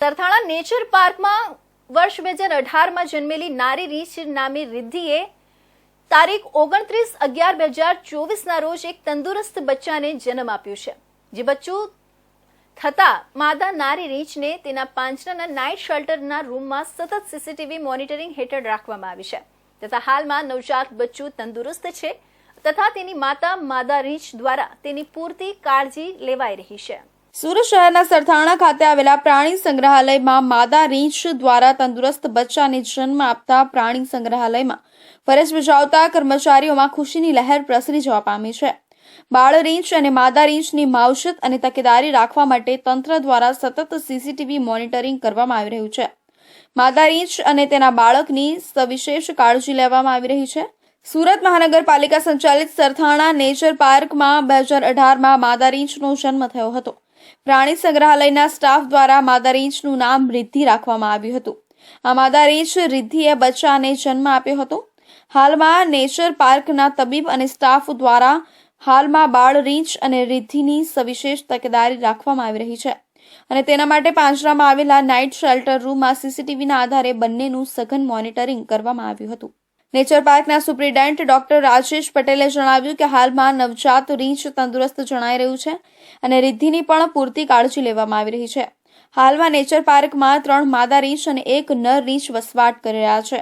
Sarthana nature પાર્કમાં વર્ષ બે હજાર અઢારમાં જન્મેલી નારી રીચ નામી રિદ્ધિએ તારીખ ઓગણત્રીસ અગિયાર બે હજાર ચોવીસના રોજ એક તંદુરસ્ત બચ્ચાને જન્મ આપ્યો છે. જે બચ્ચું થતાં માદા નારી રીંછને તેના પાંજરાના નાઇટ શેલ્ટરના રૂમમાં સતત સીસીટીવી મોનિટરિંગ હેઠળ રાખવામાં આવી છે. તથા હાલમાં નવજાત બચ્ચું તંદુરસ્ત છે તથા તેની માતા માદા રીંછ દ્વારા તેની પૂરતી કાળજી લેવાઈ રહી છે. સુરત શહેરના સરથાણા ખાતે આવેલા પ્રાણી સંગ્રહાલયમાં માદા રીંછ દ્વારા તંદુરસ્ત બચ્ચાને જન્મ આપતા પ્રાણી સંગ્રહાલયમાં ફરજ બજાવતા કર્મચારીઓમાં ખુશીની લહેર પ્રસરી જવા પામી છે. બાળ રીંછ અને માદા રીંછની માવજત અને તકેદારી રાખવા માટે તંત્ર દ્વારા સતત સીસીટીવી મોનિટરિંગ કરવામાં આવી રહ્યું છે. માદા રીંછ અને તેના બાળકની સવિશેષ કાળજી લેવામાં આવી રહી છે. સુરત મહાનગરપાલિકા સંચાલિત સરથાણા નેચર પાર્કમાં બે હજાર અઢારમાં માદા રીંછનો જન્મ થયો હતો. પ્રાણી સંગ્રહાલયના સ્ટાફ દ્વારા માદા રીંછનું નામ રિદ્ધિ રાખવામાં આવ્યું હતું. આ માદા રીંછ રિદ્ધિએ બચ્ચાને જન્મ આપ્યો હતો. હાલમાં નેચર પાર્કના તબીબ અને સ્ટાફ દ્વારા હાલમાં બાળ રીંછ અને રિદ્ધિની સવિશેષ તકેદારી રાખવામાં આવી રહી છે. અને તેના માટે પાંજરામાં આવેલા નાઇટ શેલ્ટર રૂમમાં સીસીટીવીના આધારે બંનેનું સઘન મોનિટરિંગ કરવામાં આવ્યું હતું. નેચર પાર્કના સુપ્રિન્ટેન્ડન્ટ ડોક્ટર રાજેશ પટેલે જણાવ્યું કે હાલમાં નવજાત રીંછ તંદુરસ્ત જણાઈ રહ્યું છે અને રિદ્ધિની પણ પૂરતી કાળજી લેવામાં આવી રહી છે. હાલમાં નેચર પાર્કમાં ત્રણ માદા રીંછ અને એક નર રીંછ વસવાટ કરી રહ્યા છે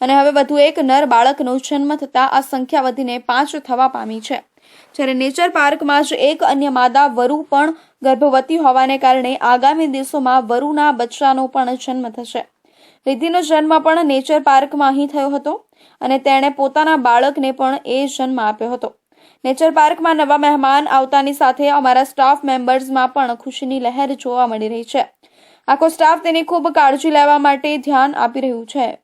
અને હવે વધુ એક નર બાળકનો જન્મ થતાં આ સંખ્યા વધીને પાંચ થવા પામી છે. જ્યારે નેચર પાર્કમાં જ એક અન્ય માદા વરુ પણ ગર્ભવતી હોવાને કારણે આગામી દિવસોમાં વરુના બચ્ચાનો પણ જન્મ થશે. રિદ્ધિનો જન્મ પણ નેચર પાર્કમાં અહીં થયો હતો. અને તેણે પોતાના બાળકને પણ એ જન્મ આપ્યો હતો. નેચર પાર્કમાં નવા મહેમાન આવતાની સાથે અમારા સ્ટાફ મેમ્બર્સમાં પણ ખુશીની લહેર જોવા મળી રહી છે. આખો સ્ટાફ તેની ખૂબ કાળજી લેવા માટે ધ્યાન આપી રહ્યું છે.